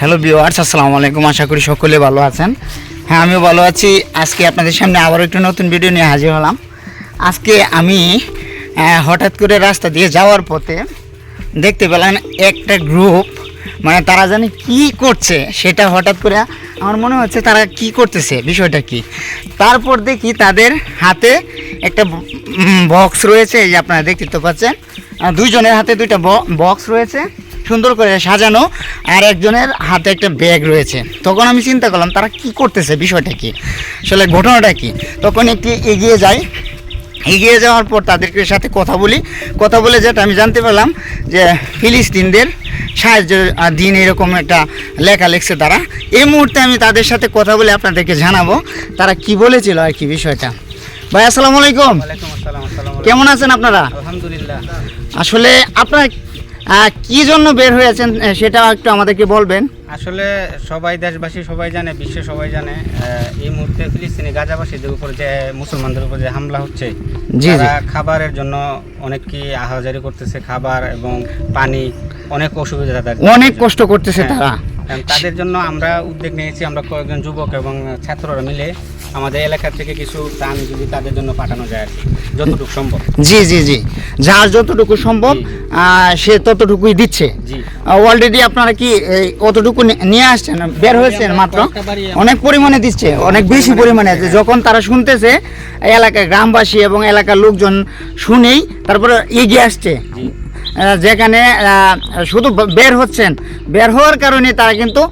Hello viewers আসসালামু আলাইকুম। আশা করি সকলে ভালো আছেন। হ্যাঁ আমিও ভালো আছি। আজকে আপনাদের সামনে আবার একটু নতুন ভিডিও নিয়ে হাজির হলাম। আজকে আমি হঠাৎ করে রাস্তা দিয়ে যাওয়ার পথে দেখতে পেলাম একটা গ্রুপ মানে তারা জানে কি করছে, সেটা হঠাৎ করে আমার মনে হচ্ছে তারা কি করতেছে, বিষয়টা কি? তারপর দেখি তাদের হাতে একটা বক্স রয়েছে, এই যে আপনারা দেখতে তো পাচ্ছেন। দুইজনের হাতে দুইটা বক্স রয়েছে। সুন্দর করে সাজানো আর একজনের হাতে একটা ব্যাগ রয়েছে। তখন আমি চিন্তা করলাম তারা কি করতেছে? বিষয়টা কি? আসলে ঘটনাটা কি? তখন একটু এগিয়ে যাই এগিয়ে যাওয়ার পর তাদেরকে সাথে কথা বলি। কথা বলে যেটা আমি জানতে পারলাম যে ফিলিস্তিনদের সাহায্য দিন এরকম একটা লেখা লিখছে তারা। এই মুহূর্তে আমি তাদের সাথে কথা বলে আপনাদেরকে জানাব তারা কি বলেছিল আর কি বিষয়টা। ভাই আসসালামু আলাইকুম। কেমন আছেন আপনারা? আলহামদুলিল্লাহ। আসলে আপনারা কি জন্য বের হয়েছেন সেটা একটু আমাদেরকে বলবেন আসলে সবাই দেশবাসী সবাই জানে বিশ্বে সবাই জানে এই মুহূর্তে ফিলিস্তিনি গাজাবাসীদের উপর যে মুসলমানদের উপর যে হামলা হচ্ছে। তারা খাবারের জন্য অনেক কি আহাজারি করতেছে খাবার এবং পানি অনেক অসুবিধা তাদের অনেক কষ্ট করতেছে হ্যাঁ। তারা তাদের জন্য আমরা উদ্যোগ নিয়েছি আমরা কয়েকজন যুবক এবং ছাত্ররা মিলে আমাদের এলাকা থেকে কিছু ত্রাণ যদি তাদের জন্য পাঠানো যায় আর কি যতটুকু সম্ভব। জি জি জি। যার যতটুকু সম্ভব সে ততটুকুই দিচ্ছে। অলরেডি আপনারা কি অতটুকু নিয়ে আসছেন? বের হয়েছেন মাত্র? অনেক পরিমাণে দিচ্ছে অনেক বেশি পরিমাণে আছে। যখন তারা শুনতেছে এই এলাকার গ্রামবাসী এবং এলাকার লোকজন শুনেই তারপরে এগিয়ে আসছে। যেখানে শুধু বের হচ্ছেন। বের হওয়ার কারণে তারা কিন্তু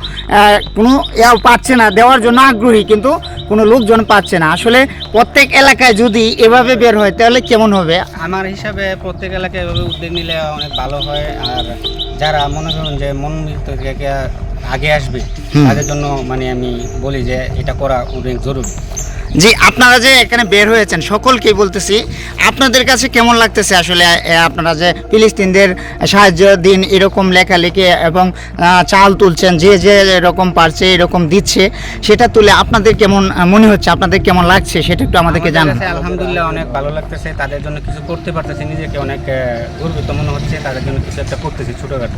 কোনো ইয়াও পাচ্ছে না দেওয়ার জন্য আগ্রহী কিন্তু কোনো লোকজন পাচ্ছে না। আসলে প্রত্যেক এলাকায় যদি এভাবে বের হয় তাহলে কেমন হবে? আমার হিসাবে প্রত্যেক এলাকায় এভাবে উদ্যোগ নিলে অনেক ভালো হয়। আর যারা মনে করুন যে মন আগে আসবে তাদের জন্য মানে আমি বলি যে এটা করা অনেক জরুরি। জি আপনারা যে এখানে বের হয়েছেন সকলকেই বলতেছি আপনাদের কাছে কেমন লাগতেছে আসলে আপনারা যে ফিলিস্তিনদের সাহায্য দিন এরকম লেখালেখি এবং চাল তুলছেন যে যে এরকম পারছে এরকম দিচ্ছে সেটা তুলে আপনাদের কেমন মনে হচ্ছে আপনাদের কেমন লাগছে সেটা একটু আমাদেরকে আমাদের জানান। আলহামদুলিল্লাহ অনেক ভালো লাগতেছে তাদের জন্য কিছু করতে পারতেছি নিজেকে অনেক গর্বিত মনে হচ্ছে তাদের জন্য কিছু একটা করতেছি ছোটোখাটো।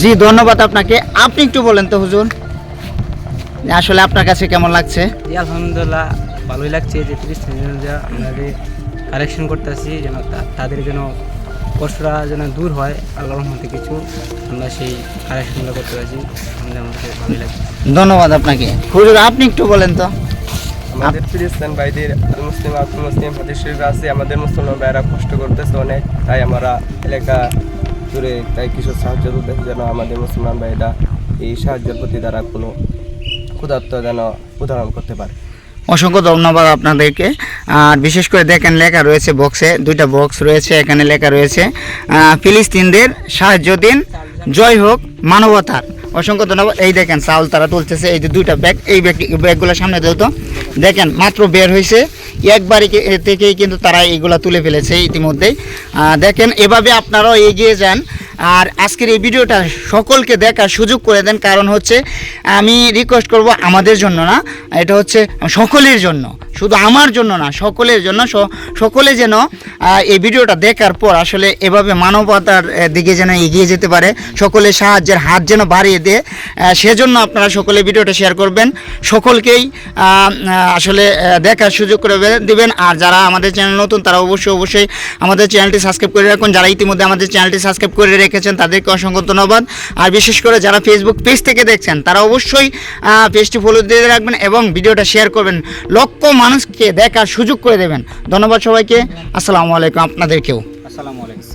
জি ধন্যবাদ আপনাকে। আপনি একটু বলেন তো হুজুর আসলে আপনার কাছে কেমন লাগছে? আলহামদুলিল্লাহ ভালোই লাগছে যে ফিলিস্তিনের জন্য যে আমরা যে কালেকশন করতেছি যেন তা- তাদের যেন কষ্টটা যেন দূর হয়। আল্লাহর রহমতে কিছু আমরা সেই কালেকশনগুলো করতে পারছি। আমাদের আমাদের ভালোই লাগছে। ধন্যবাদ আপনাকে। হুজুর আপনি একটু বলেন তো। আমাদের ফিলিস্তিন ভাইদের আল মুসলিম আব্দুল মুসলিম হাদিস আছে আমাদের মুসলমান ভাইরা কষ্ট করতেছে অনেক তাই আমরা এলাকা জুড়ে তাই কিছু সাহায্য করতেছে যেন আমাদের মুসলমান ভাইরা এই সাহায্যের প্রতি তারা কোনো ক্ষুধার্ত যেন উদাহরণ করতে পারে। অসংখ্য ধন্যবাদ আপনাদেরকে। আর বিশেষ করে দেখেন লেখা রয়েছে বক্সে, দুইটা বক্স রয়েছে, এখানে লেখা রয়েছে ফিলিস্তিনদের সাহায্য দিন, জয় হোক, মানবতার। অসংখ্য ধন্যবাদ। এই দেখেন চাউল তারা তুলতেছে, এই যে দুইটা ব্যাগ, এই ব্যাগ ব্যাগগুলো সামনে তো। দেখেন, মাত্র বের হয়েছে একবারই থেকেই কিন্তু তারা এইগুলা তুলে ফেলেছে ইতিমধ্যেই। দেখেন, এভাবে আপনারাও এগিয়ে যান আর আজকের এই ভিডিওটা সকলকে দেখার সুযোগ করে দেন, কারণ হচ্ছে আমি রিকোয়েস্ট করব আমাদের জন্য না, এটা হচ্ছে সকলের জন্য, শুধু আমার জন্য না, সকলের জন্য সকলে যেন এই ভিডিওটা দেখার পর আসলে এভাবে মানবতার দিকে যেন এগিয়ে যেতে পারে সকলে সাহায্যের হাত যেন বাড়িয়ে দেয় সেজন্য আপনারা সকলে ভিডিওটা শেয়ার করবেন, সকলকেই আসলে দেখার সুযোগ করে দেবেন, আর যারা আমাদের চ্যানেল নতুন, তারা অবশ্যই অবশ্যই আমাদের চ্যানেলটি সাবস্ক্রাইব করে রাখুন, যারা ইতিমধ্যে আমাদের চ্যানেলটি সাবস্ক্রাইব করে রেখেছেন, তাদেরকে অসংখ্য ধন্যবাদ। আর বিশেষ করে যারা ফেসবুক পেজ থেকে দেখছেন, তারা অবশ্যই পেজটি ফলো দিয়ে রাখবেন এবং ভিডিওটা শেয়ার করবেন। লক্ষ মানুষকে দেখার সুযোগ করে দেবেন। ধন্যবাদ সবাইকে। আসসালামু আলাইকুম আপনাদেরকেও। আসসালামু আলাইকুম।